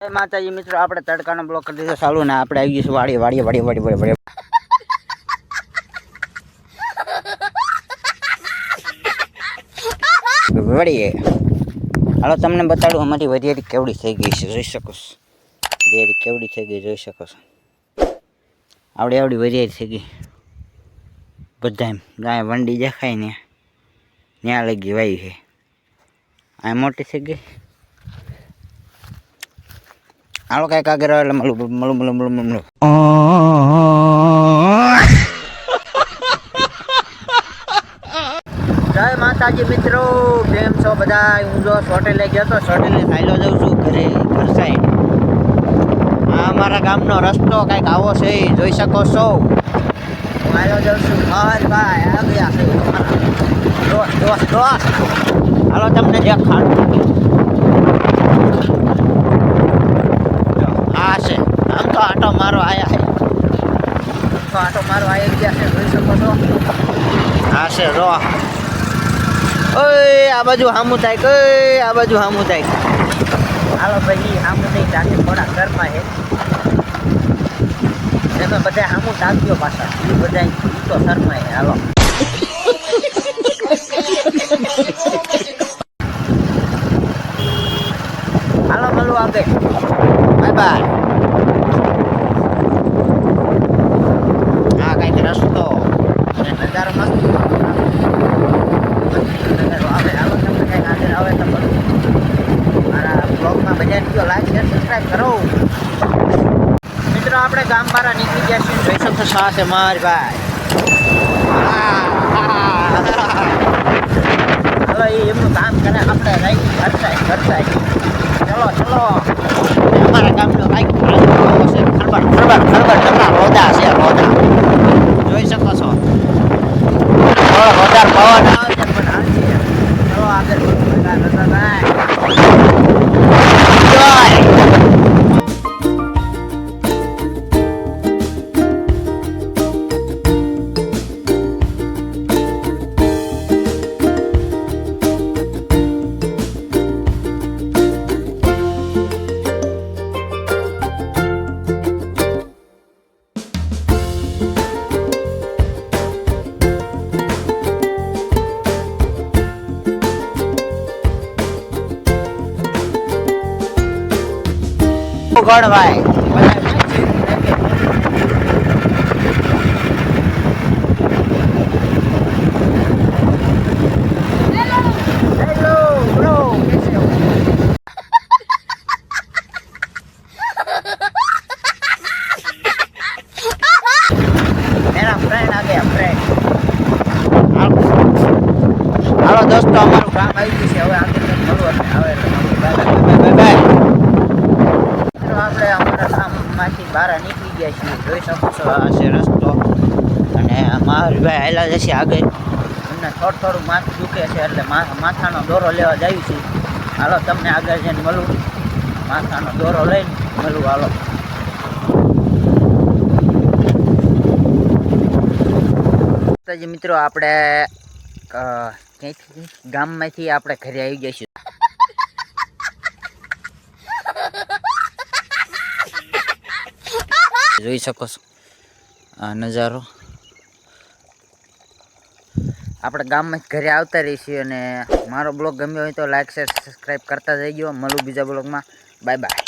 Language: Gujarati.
માતાજી મિત્રો, આપણે તડકાનો બ્લોક કરી દીધો. ચાલુ ને, આપણે આવી ગયું વાડી વાડી વાડી વાડી વાડી વાડી વળીએ હાલો, તમને બતાડું અમારી વરિયાળી કેવડી થઈ ગઈ છે, જોઈ શકો છો. વરિયાળી કેવડી થઈ ગઈ, જોઈ શકો છો. આવડી આવડી વરિયાળી થઈ ગઈ. બધા એમ, ગાય વંડી દેખાય ને ત્યાં લગી વાઈ છે. આ મોટી થઈ ગઈ. આગળ આવે એટલે મળું મળું મળું મળું મળું જય માતાજી મિત્રો, કેમ છો બધા હું જો હોટેલે ગયો તો હોટેલે ખાઈલો જાઉં છું ઘરે, ઘર સાઈડ. આ અમારા ગામનો રસ્તો કાંઈક આવો છે, જોઈ શકો છો. હું આવ્યો જાઉં છું. ભાઈ ભાઈ, આ ગયા છે. દોસ્ત દોસ્ત દોસ્ત. હાલો, તમને દેખાડું જો, આ છે આમ તો આટો મારો આયા તો આટો મારો આવી ગયા છે, જોઈ શકો છો. હા છે રો. ઓય, આ બાજુ હામું થાય કે આ બાજુ થાય હાલો ભાઈ નહીં તાકે થોડા ઘરમાં છે તમે બધા હામું તાક્યો પાછા. એ બધા તો શરમાય છે. હાલો. હાલો, મળું આગળ. બાય બાય હા કંઈક રસ્તો અને નજારો મસ્ત નજારો આવે હાલો તમને કંઈક આગળ આવે તો મળું મારા બ્લોગમાં બજાર ગયો લાઈક શેર સબસ્ક્રાઈબ કરો. મિત્રો, આપણે ગામ બહાર નીકળી ગયા છીએ. જોઈ શકો છે મારી ભાઈ હવે એમનું કામ કરે, આપણે રાઈટ કરતા કરતા ચલો ચલો. અમારા ગામનો રાઈટ ખરબડ ખરબડ ખરબડ રોદા જોઈ શકો છો રોદાર પવન આવે છે. પણ હાલશે ચલો, આગળ વધુ. ગણભાઈ હેલો બ્રો કેસે હો મેરા ફ્રેન્ડ આ ગયા ફ્રેન્ડ હાલો દોસ્તો અમારું કામ આવી ગયું છે હવે આગળ મળવું એટલે આવે બાય બાય મિત્રો આપણે અમારા ગામમાંથી બહાર નીકળી ગયા છીએ. જોઈ શકો છો આ છે રસ્તો. અને મારભાઈ હાલ્યા જશે આગળ. એમને થોડું થોડું માથું દુખે છે એટલે માથાનો દોરો લેવા જાય છે. હાલો તમને આગળ જઈને મળું. માથાનો દોરો લઈને મળું હાલો. મિત્રો આપણે અ, ક્યાંયથી? ગામમાંથી આપણે ઘરે આવી જઈશું. જોઈ શકો છો. આ નજારો. આપણે ગામમાં જ ઘરે આવતા રહીશું અને મારો બ્લોગ ગમ્યો હોય તો લાઈક શેર સબસ્ક્રાઈબ કરતા ગયો મળું બીજા બ્લોગમાં. Bye bye